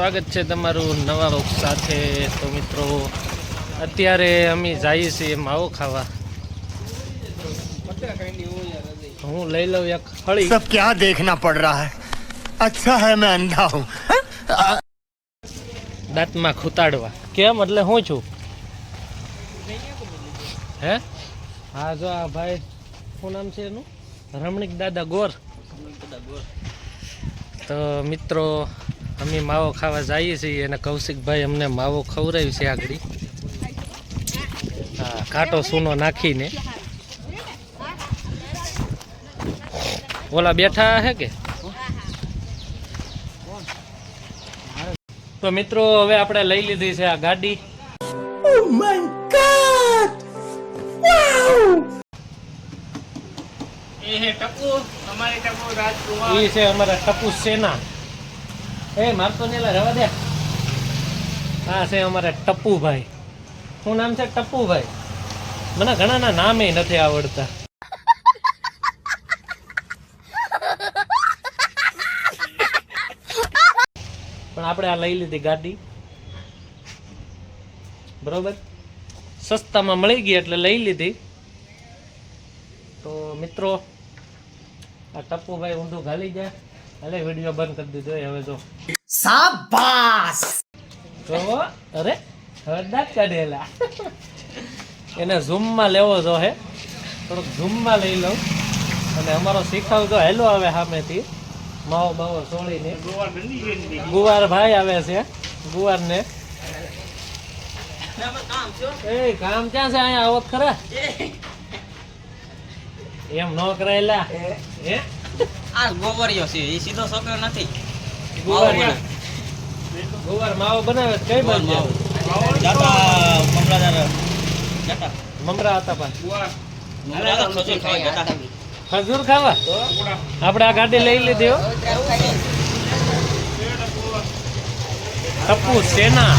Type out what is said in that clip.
સ્વાગત છે તમારું નવા રોગ સાથે. તો મિત્રો અત્યારે અમે જઈએ છીએ માવો ખાવા. હું લઈ લઉં એક ફળી સબ ક્યાં દેખના પડ રહા હે અચ્છા હૈ મેં અંધા હું દાંતમાં ખૂતાડવા. કેમ? એટલે હું છું? હે? હા જો આ ભાઈ શું નામ છે એનું? રમણીક દાદા ગોર. તો મિત્રો અમે માવો ખાવા જઈએ છીએ અને કૌશિકભાઈ અમને માવો ખવડાવ્યું છે આગળ. હા કાંટો સૂનો નાખીને. ઓલા બેઠા હે કે? તો મિત્રો હવે આપણે લઈ લીધી છે આ ગાડી. એ છે અમારા ટપુ સેના. એ મારતો ને રવા દે. આ છે અમારા ટપુભાઈ શું નામ છે ટપુભાઈ મને ઘણાના નામે નથી આવડતા. પણ આપણે આ લઈ લીધી ગાડી. બરોબર? સસ્તામાં મળી ગઈ એટલે લઈ લીધી. તો મિત્રો, આ ટપ્પુભાઈ ઊંધું ઘાલી જાય અરે વિડિયો બંધ કરી દીધો હવે જો. શાબાશ! તો અરે હવે દાંત કાઢેલા. એને ઝૂમમાં લેવો જો હે. થોડુંક ઝૂમમાં લઈ લઉં. અને અમારો શીખાવ તો હેલો આવે સામેથી માવો બાવો સોળીને. ગુવાર ભાઈ આવે છે ગુવારને. એ કામ ક્યાં છે અહીંયા? આવો ખરા? એમ ન કરાયેલા. હે? આ ગોબરિયો છે એ સીધો છોકરો નથી. ગોવર માવો માવો બનાવે કઈ કઈ માવો. જાતા મમરાદાર જાતા. મમરા હતા પણ. મમરાદાર ખજૂર ખાવા જાતા. ખજૂર ખાવા? આપણે. આ ગાડી લઈ લીધી હો. ટપ્પુ સેના.